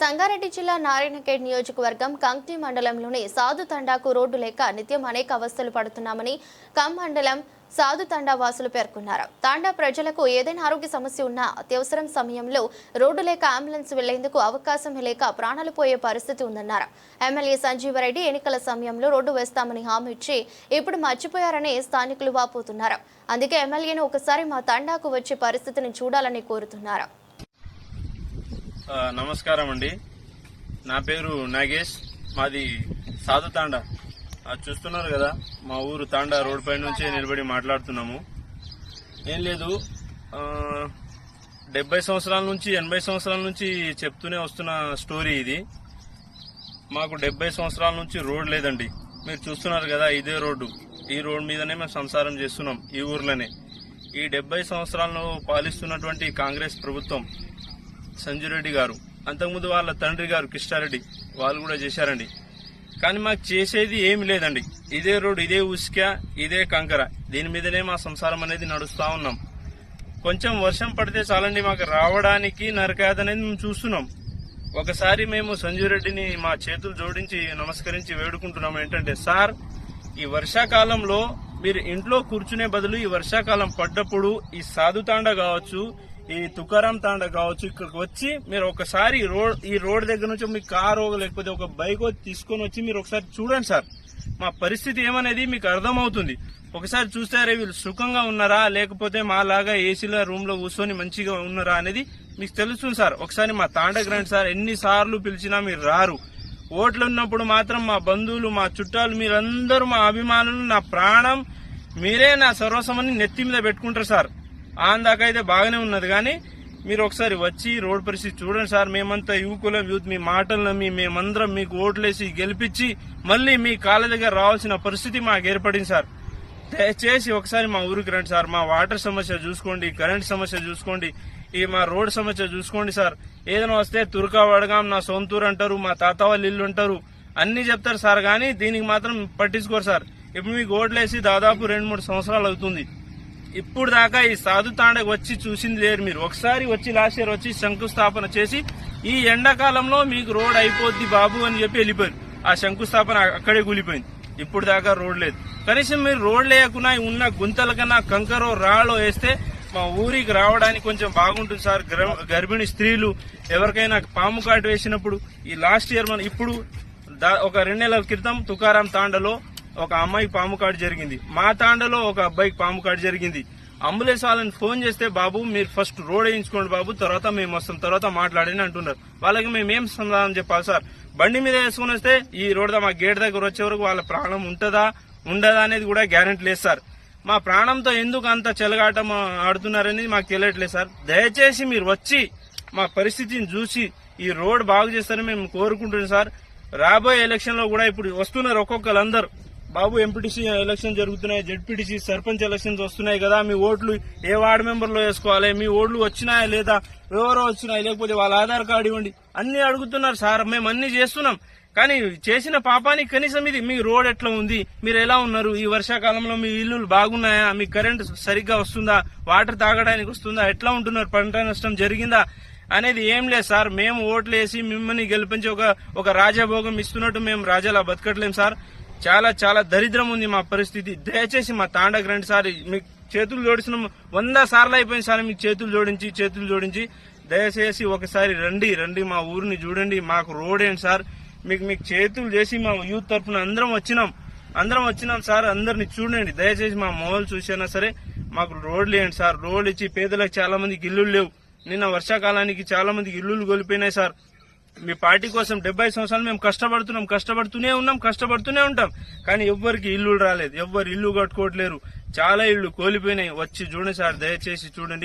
సంగారెడ్డి జిల్లా నారాయణఖేడ్ నియోజకవర్గం కంక్తి మండలంలోని సాధు తండాకు రోడ్డు లేక నిత్యం అనేక అవస్థలు పడుతున్నామని కం మండలం సాధు తండా వాసులు పేర్కొన్నారు. తాండా ప్రజలకు ఏదైనా ఆరోగ్య సమస్య ఉన్నా అత్యవసరం సమయంలో రోడ్డు లేక అంబులెన్స్ వెళ్ళేందుకు అవకాశం లేక ప్రాణాలు పోయే పరిస్థితి ఉందన్నారు. ఎమ్మెల్యే సంజీవరెడ్డి ఎన్నికల సమయంలో రోడ్డు వేస్తామని హామీ ఇచ్చి ఇప్పుడు మర్చిపోయారని స్థానికులు వాపోతున్నారు. అందుకే ఎమ్మెల్యేను ఒకసారి మా తండాకు వచ్చే పరిస్థితిని చూడాలని కోరుతున్నారు. నమస్కారం అండి. నా పేరు నాగేష్. మాది సాధు తాండా. చూస్తున్నారు కదా మా ఊరు తాండా రోడ్ పై నుంచి నిలబడి మాట్లాడుతున్నాము. ఏం లేదు డెబ్బై సంవత్సరాల నుంచి ఎనభై సంవత్సరాల నుంచి చెప్తూనే వస్తున్న స్టోరీ ఇది. మాకు డెబ్బై సంవత్సరాల నుంచి రోడ్ లేదండి. మీరు చూస్తున్నారు కదా ఇదే రోడ్డు. ఈ రోడ్ మీదనే మేము సంసారం చేస్తున్నాం ఈ ఊర్లోనే. ఈ డెబ్బై సంవత్సరాలను పాలిస్తున్నటువంటి కాంగ్రెస్ ప్రభుత్వం సంజురెడ్డి గారు అంతకుముందు వాళ్ళ తండ్రి గారు కృష్ణారెడ్డి వాళ్ళు కూడా చేశారండి. కానీ మాకు చేసేది ఏమి లేదండి. ఇదే రోడ్ ఇదే ఉసుక ఇదే కంకర. దీని మీదనే మా సంసారం అనేది నడుస్తూ ఉన్నాం. కొంచెం వర్షం పడితే చాలండి మాకు రావడానికి నరకాదు అనేది మేము చూస్తున్నాం. ఒకసారి మేము సంజీవ్ రెడ్డిని మా చేతులు జోడించి నమస్కరించి వేడుకుంటున్నాం ఏంటంటే సార్ ఈ వర్షాకాలంలో మీరు ఇంట్లో కూర్చునే బదులు ఈ వర్షాకాలం పడ్డప్పుడు ఈ సాధుతాండ కావచ్చు ఈ తుకారాం తాండ కావచ్చు ఇక్కడికి వచ్చి మీరు ఒకసారి ఈ రోడ్ ఈ రోడ్ దగ్గర నుంచి మీ కారు లేకపోతే ఒక బైక్ తీసుకొని వచ్చి మీరు ఒకసారి చూడండి సార్. మా పరిస్థితి ఏమనేది మీకు అర్థమవుతుంది. ఒకసారి చూస్తే వీళ్ళు సుఖంగా ఉన్నారా? లేకపోతే మాలాగా ఏసీలో రూమ్లో కూర్చొని మంచిగా ఉన్నారా అనేది మీకు తెలుస్తుంది సార్. ఒకసారి మా తాండకు రండి సార్ ఎన్నిసార్లు పిలిచినా మీరు రారు. ఓట్లు ఉన్నప్పుడు మాత్రం మా బంధువులు మా చుట్టాలు మీరందరూ మా అభిమానులు నా ప్రాణం మీరే నా సర్వస్వమని నెత్తి మీద పెట్టుకుంటారు సార్. ఆందాక అయితే బాగానే ఉన్నది కానీ మీరు ఒకసారి వచ్చి రోడ్ పరిస్థితి చూడండి సార్. మేమంతా యువకులం యూత్ మీ మాటలు నమ్మి మేమందరం మీకు ఓట్లేసి గెలిపించి మళ్ళీ మీ కాళ్ళ దగ్గర రావాల్సిన పరిస్థితి మాకు ఏర్పడింది సార్. దయచేసి ఒకసారి మా ఊరికి రండి సార్. మా వాటర్ సమస్య చూసుకోండి కరెంట్ సమస్య చూసుకోండి ఈ మా రోడ్ సమస్య చూసుకోండి సార్. ఏదైనా వస్తే తుర్కా వడగాం నా సొంతూరు అంటారు మా తాత వాళ్ళ ఇల్లు అంటారు అన్ని చెప్తారు సార్. కానీ దీనికి మాత్రం పట్టించుకోరు సార్. ఇప్పుడు మీకు ఓట్లేసి దాదాపు రెండు మూడు సంవత్సరాలు అవుతుంది. ఇప్పుడు దాకా ఈ సాధు తాండకు వచ్చి చూసింది లేరు మీరు. ఒకసారి వచ్చి లాస్ట్ ఇయర్ వచ్చి శంకుస్థాపన చేసి ఈ ఎండాకాలంలో మీకు రోడ్ అయిపోద్ది బాబు అని చెప్పి వెళ్ళిపోయారు. ఆ శంకుస్థాపన అక్కడే కూలిపోయింది. ఇప్పుడు దాకా రోడ్ లేదు. కనీసం మీరు రోడ్ లేకున్నా ఉన్న గుంతల కన్నా కంకరో రాళ్ళో వేస్తే మా ఊరికి రావడానికి కొంచెం బాగుంటుంది సార్. గర్భ- గర్భిణీ స్త్రీలు ఎవరికైనా పాము కాటు వేసినప్పుడు ఈ లాస్ట్ ఇయర్ మనం ఇప్పుడు ఒక రెండు నెలల క్రితం తుకారాం తాండలో ఒక అమ్మాయికి పాము కాటు జరిగింది. మా తాండలో ఒక అబ్బాయికి పాము కాటు జరిగింది. అంబులెన్స్ వాళ్ళని ఫోన్ చేస్తే బాబు మీరు ఫస్ట్ రోడ్ వేయించుకోండి బాబు తర్వాత మేము వస్తాం తర్వాత మాట్లాడని అంటున్నారు. వాళ్ళకి మేము ఏం సమాధానం చెప్పాలి సార్? బండి మీద వేసుకుని వస్తే ఈ రోడ్ మా గేట్ దగ్గర వచ్చే వరకు వాళ్ళ ప్రాణం ఉంటుందా ఉండదా అనేది కూడా గ్యారెంటీ లేదు సార్. మా ప్రాణంతో ఎందుకు అంత చెలగాటం ఆడుతున్నారనేది మాకు తెలియట్లేదు సార్. దయచేసి మీరు వచ్చి మా పరిస్థితిని చూసి ఈ రోడ్ బాగు చేస్తారని మేము కోరుకుంటున్నాం సార్. రాబోయే ఎలక్షన్లో కూడా ఇప్పుడు వస్తున్నారు ఒక్కొక్కరందరూ బాబు ఎంపీటీసీ ఎలక్షన్ జరుగుతున్నాయి జడ్పీటీసీ సర్పంచ్ ఎలక్షన్స్ వస్తున్నాయి కదా మీ ఓట్లు ఏ వార్డు మెంబర్లో వేసుకోవాలి మీ ఓట్లు వచ్చినాయా లేదా ఎవరో వచ్చినాయి లేకపోతే వాళ్ళ ఆధార్ కార్డు ఇవ్వండి. అన్ని అడుగుతున్నారు సార్ మేము అన్ని చేస్తున్నాం. కానీ చేసిన పాపానికి కనీసం ఇది మీ రోడ్ ఎట్లా ఉంది మీరు ఎలా ఉన్నారు ఈ వర్షాకాలంలో మీ ఇల్లులు బాగున్నాయా మీ కరెంట్ సరిగ్గా వస్తుందా వాటర్ తాగడానికి వస్తుందా ఎట్లా ఉంటున్నారు పంట నష్టం జరిగిందా అనేది ఏం లేదు సార్. మేము ఓట్లు వేసి మిమ్మల్ని గెలిపించి ఒక ఒక రాజభోగం ఇస్తున్నట్టు మేము రాజాలా బతకట్లేం సార్. చాలా చాలా దరిద్రం ఉంది మా పరిస్థితి. దయచేసి మా తాండకు రెండు సార్లు మీకు చేతులు జోడించిన వంద సార్లు అయిపోయింది సార్ మీకు చేతులు జోడించి చేతులు జోడించి. దయచేసి ఒకసారి రండి రండి మా ఊరిని చూడండి. మాకు రోడ్ ఏంటి సార్? మీకు మీకు చేతులు చేసి మా యూత్ తరఫున అందరం వచ్చినాం. అందరం వచ్చినాం సార్. అందరిని చూడండి. దయచేసి మా మొబైల్ చూసినా సరే మాకు రోడ్లు లేండి సార్? రోడ్లు ఇచ్చి పేదలకు చాలా మందికి ఇల్లులు లేవు. నిన్న వర్షాకాలానికి చాలా మందికి ఇల్లులు కోల్పోయినాయి సార్. మీ పార్టీ కోసం డెబ్బై సంవత్సరాలు మేము కష్టపడుతున్నాం కష్టపడుతూనే ఉన్నాం కష్టపడుతూనే ఉంటాం. కానీ ఎవ్వరికి ఇల్లు రాలేదు. ఎవ్వరు ఇల్లు కట్టుకోవట్లేరు. చాలా ఇల్లు కోల్పోయినాయి. వచ్చి చూడండి సార్ దయచేసి చూడండి.